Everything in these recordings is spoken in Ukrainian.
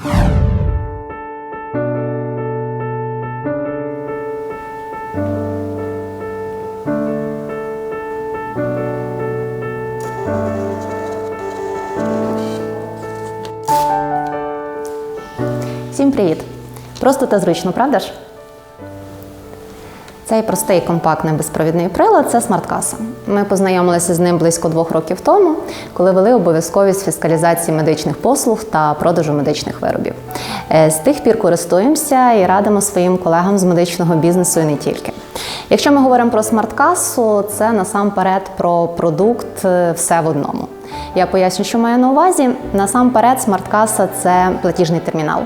Всім привіт! Просто та зручно, правда ж? Цей простий компактний безпровідний прилад це смарт-каса. Ми познайомилися з ним близько двох років тому, коли вели обов'язковість фіскалізації медичних послуг та продажу медичних виробів. Е, З тих пір користуємося і радимо своїм колегам з медичного бізнесу і не тільки. Якщо ми говоримо про смарт-касу, це насамперед про продукт е, все в одному. Я поясню, що маю на увазі. Насамперед, смарт-каса це платіжний термінал.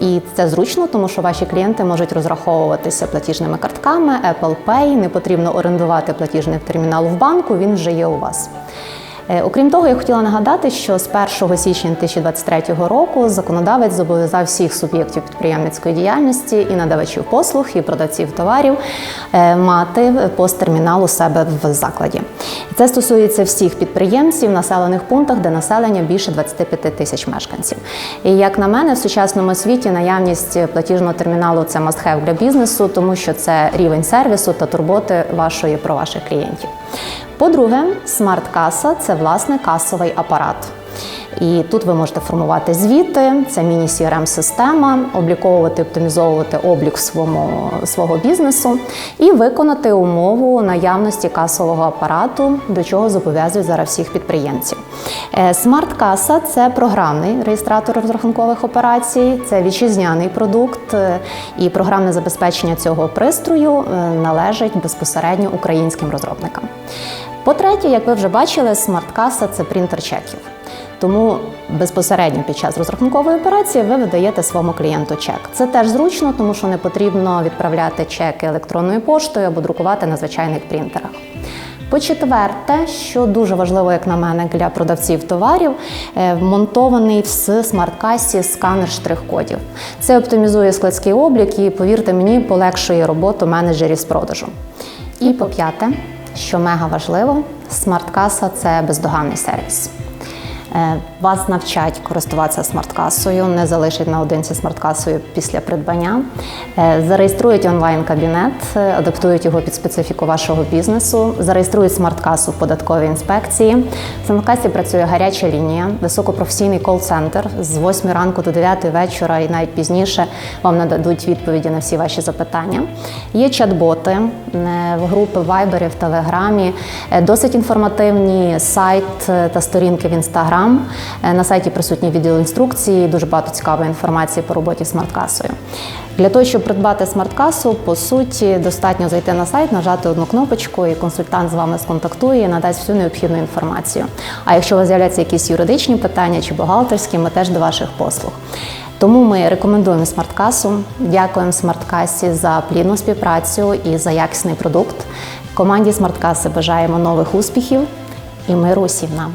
І це зручно, тому що ваші клієнти можуть розраховуватися платіжними картками, Apple Pay, не потрібно орендувати платіжний термінал в банку, він вже є у вас. Е, Окрім того, я хотіла нагадати, що з 1 січня 2023 року законодавець зобов'язав всіх суб'єктів підприємницької діяльності і надавачів послуг, і продавців товарів е, мати посттермінал у себе в закладі. Це стосується всіх підприємців в населених пунктах, де населення більше 25 тисяч мешканців. І як на мене, в сучасному світі наявність платіжного терміналу це must-have для бізнесу, тому що це рівень сервісу та турботи вашої про ваших клієнтів. По-друге, смарт-каса це власне касовий апарат. І тут ви можете формувати звіти, це міні crm система обліковувати, оптимізовувати облік свому, свого бізнесу і виконати умову наявності касового апарату, до чого зобов'язують зараз всіх підприємців. Е, Смарт-каса це програмний реєстратор розрахункових операцій, це вітчизняний продукт, е, і програмне забезпечення цього пристрою е, належить безпосередньо українським розробникам. По-третє, як ви вже бачили, смарт-каса це принтер чеків. Тому безпосередньо під час розрахункової операції ви видаєте своєму клієнту чек. Це теж зручно, тому що не потрібно відправляти чеки електронною поштою або друкувати на звичайних принтерах. По-четверте, що дуже важливо, як на мене, для продавців товарів, е, вмонтований в смарт-касі сканер штрих-кодів. Це оптимізує складський облік і, повірте мені, полегшує роботу менеджерів з продажу. І по п'яте, що мега важливо, смарт-каса це бездоганний сервіс. Е, Вас навчать користуватися смарт-касою, не залишать наодинці смарт-касою після придбання. Е, Зареєструють онлайн-кабінет, е, адаптують його під специфіку вашого бізнесу, зареєструють смарт-касу в податковій інспекції. В смарт-касі працює гаряча лінія, високопрофесійний кол-центр з 8 ранку до 9 вечора і навіть пізніше вам нададуть відповіді на всі ваші запитання. Є чат-боти в групи Viber, в Телеграмі, досить інформативні сайт та сторінки в Інстаграм. Е, На сайті присутній відділ інструкції, дуже багато цікавої інформації по роботі з смарт-касою. Для того, щоб придбати смарт-касу, по суті, достатньо зайти на сайт, нажати одну кнопочку, і консультант з вами сконтактує і надасть всю необхідну інформацію. А якщо у вас з'являються якісь юридичні питання чи бухгалтерські, ми теж до ваших послуг. Тому ми рекомендуємо смарт-касу. Дякуємо смарт-касі за плідну співпрацю і за якісний продукт. Команді смарт-каси бажаємо нових успіхів і миру усім нам.